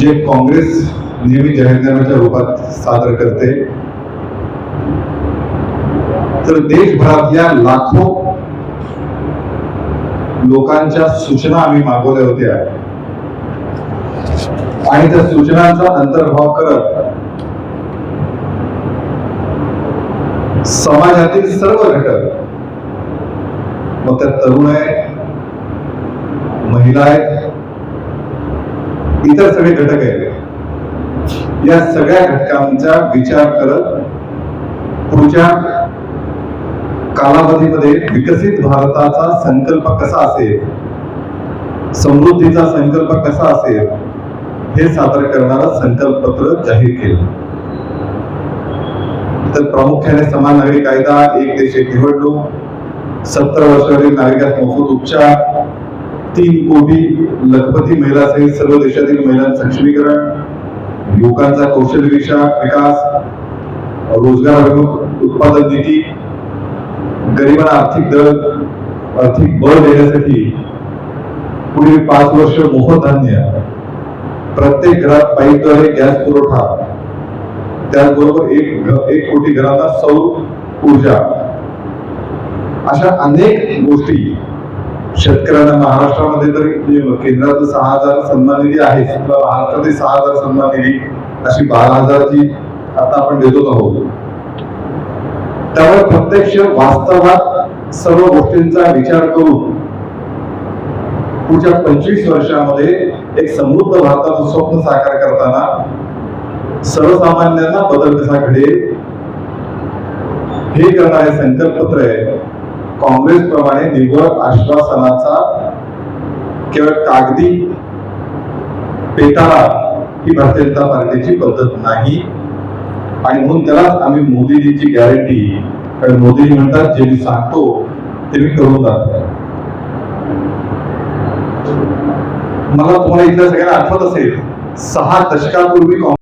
जे काँग्रेस नेहमी जाहीरनाम्याच्या रूपात सादर करते तर देशभरातल्या लाखो लोकांच्या सूचना आम्ही मागवल्या होत्या. आणि त्या सूचनांचा अंतर्भाव करत समाजातील सर्व घटक मग त्या तरुण आहे महिला आहेत इतर सगळे घटक आहेत. या सगळ्या घटकांचा विचार करत पुढच्या कालावधीमध्ये विकसित भारताचा संकल्प कसा असेल समृद्धीचा संकल्प कसा असेल हे सादर करणारा संकल्प पत्र जाहीर केलं. तर प्रामुख्याने समान नागरिक कायदा एक देश एक निवडणूक सत्तर वर्षावरील नागरिकास मोफत उपचार तीन कोटी लखपती महिला सहित सर्व देशातील महिला सक्षमीकरण युवकांचा कौशल्य विकास रोजगार उत्पादन नीती गरिबांना आर्थिक दर आर्थिक बळ देण्यासाठी पुढील पाच वर्ष मोफत धान्य प्रत्येक घरात पाईपद्वारे गॅस पुरवठा त्याचबरोबर एक एक कोटी घरांना सौर ऊर्जा. अशा अनेक गोष्टी शेतकऱ्यांना महाराष्ट्रामध्ये तर केंद्राचं सहा हजार सन्मान निधी आहे आपल्या महाराष्ट्रातील सहा हजार सन्मान निधी अशी बारा हजाराची आता आपण देतोच आहोत. त्यामुळे प्रत्यक्ष वास्तवात सर्व गोष्टींचा विचार करून पुढच्या पंचवीस वर्षामध्ये एक समृद्ध भारताचं स्वप्न साकार करताना सर्वसामान्यांना बदल कसा घडेल हे करणारे संकल्पपत्र आहे काँग्रेस प्रमाणे निव्वळ आश्वासनाचा केवळ कागदी पेटाळा ही भारतीय जनता पार्टीची पद्धत नाही. आणि म्हणून त्यालाच आम्ही मोदीजीची गॅरंटी कारण मोदीजी म्हणतात जे मी सांगतो ते मी करून दाखवतो. मला तुम्हाला इथल्या सगळ्यांना आठवत असेल सहा दशकापूर्वी काँग्रेस